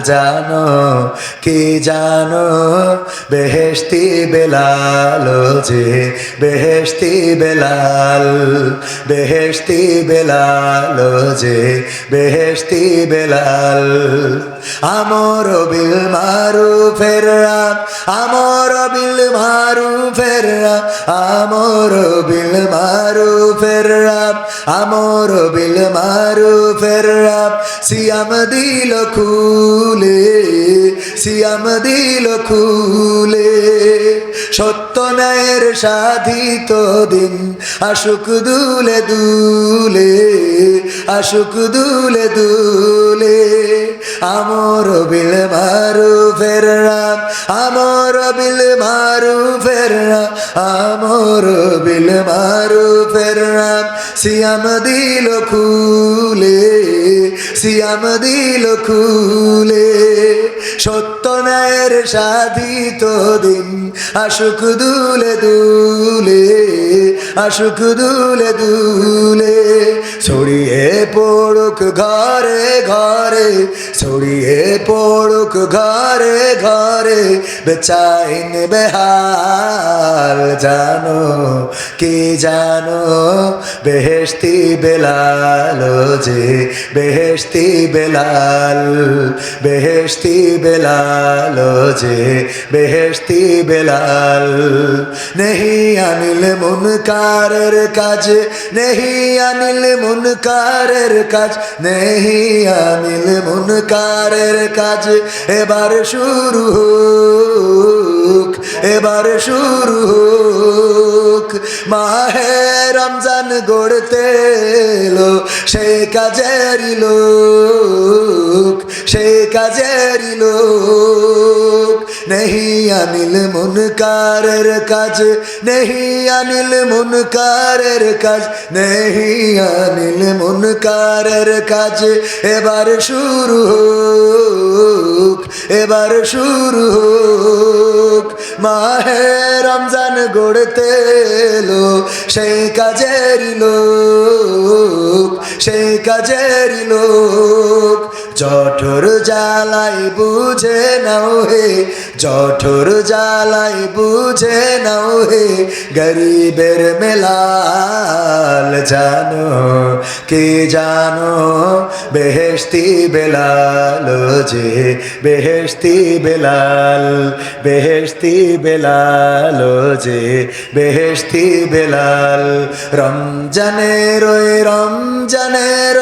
জানো কে জানো? বেহেশতি বেলাল যে, বেহেশতি বেলাল বেহেশতি বেলাল যে, বেহেশতি বেলাল। আমর বিল মারু ফেরা আমর বিল মারু ফেরা আমর বিল মারু ফেরা আমর বিল মারু ফেরা সিয়াম দিল খুলে, সিয়াম দিল খুলে। সত্য ন্যায়ের সাধিত দিন। আশুক দুলে দুলে আশুক দুলে দুলে। আমর বিল মারু ফেররাম আমর বিল মারু ফেররাম আমর বিল মারু ফেররাম সিয়াম দিল খুলে। সিয়াম দিল খুলে সত্য ন্যায়ের সাধিত দিন আশুক দুলে দুলে আশুক দুলে দুলে। পড়ুক ঘরে ঘরে, ছড়িয়ে পড়ুক ঘরে ঘরে, বেচাইন বেহাল জানো, কি জানো, বেহেশতি বেলাল যে, বেহেশতি বেলাল বেহেশতি বেলাল যে, বেহেশতি বেলাল। নেহি আনিল মুনকারের কাজ, নেহি আনিল মুনকারের কাজ নেহি আনিল মুনকারের কাজ এবার শুরু হোক, এবার শুরু হোক। মাহে রমজান গড়তে এলো সেই কাজেরই লোক সেই কাজেরই লোক। নেহি আনিল মুনকারের কাজ, নেহি আনিল মুনকারের কাজ, নেহি আনিল মুনকারের কাজ। এবার শুরু হোক, এবার শুরু হোক, মাহে রমজান গড়তে এলো, সেই কাজেরই লোক, সেই কাজেরই লোক। জঠর জ্বালাই বুঝে নাও হে, জঠর জ্বালাই বুঝে নাও হে, গরিবের মেলাল জানো, কে জানো বেহেশতি বেলাল যে, বেহেশতি বেলাল বেহেশতি বেলাল যে, বেহেশতি বেলাল। রমজানের ওই রমজানের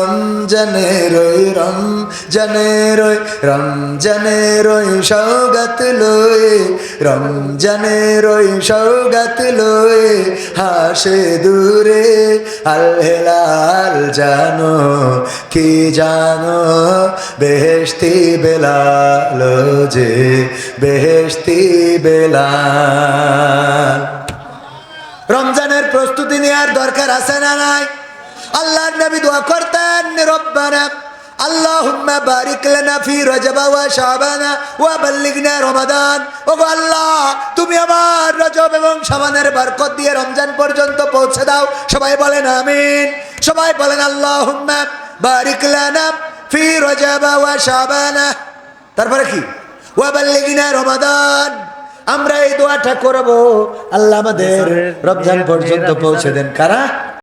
ওই রমজানের ওই রমজানের ওই রমজানের ওই রমজানের ওই সৌগাত লয়ে, রমজানের ওই সৌগাত লয়ে, হাসে দূরে, আল হেলাল জানো, কি জানো, বেহেশতি বেলাল যে, বেহেশতি বেলাল। রমজানের প্রস্তুতি নেওয়ার দরকার আছে না নাই? আল্লাহর নবী দোয়া করতেন, রব্বানা, আল্লাহুম্মা বারিক লানা ফি রজব ওয়া শাবানা ওয়া বাল্লিগনা রমাদান। ওগো আল্লাহ, তুমি আমার রজব এবং শাবানের বরকত দিয়ে রমজান পর্যন্ত পৌঁছে দাও। সবাই বলেন আমিন। সবাই বলেন আল্লাহুম্মা বারিক লানা ফি ওয়া শাবানা। তারপরে কি? ওয়া বাল্লিগনা রমাদান। আমরা এই দোয়াটা করব। আল্লাহ আমাদের রমজান পর্যন্ত পৌঁছে দেন। কারা?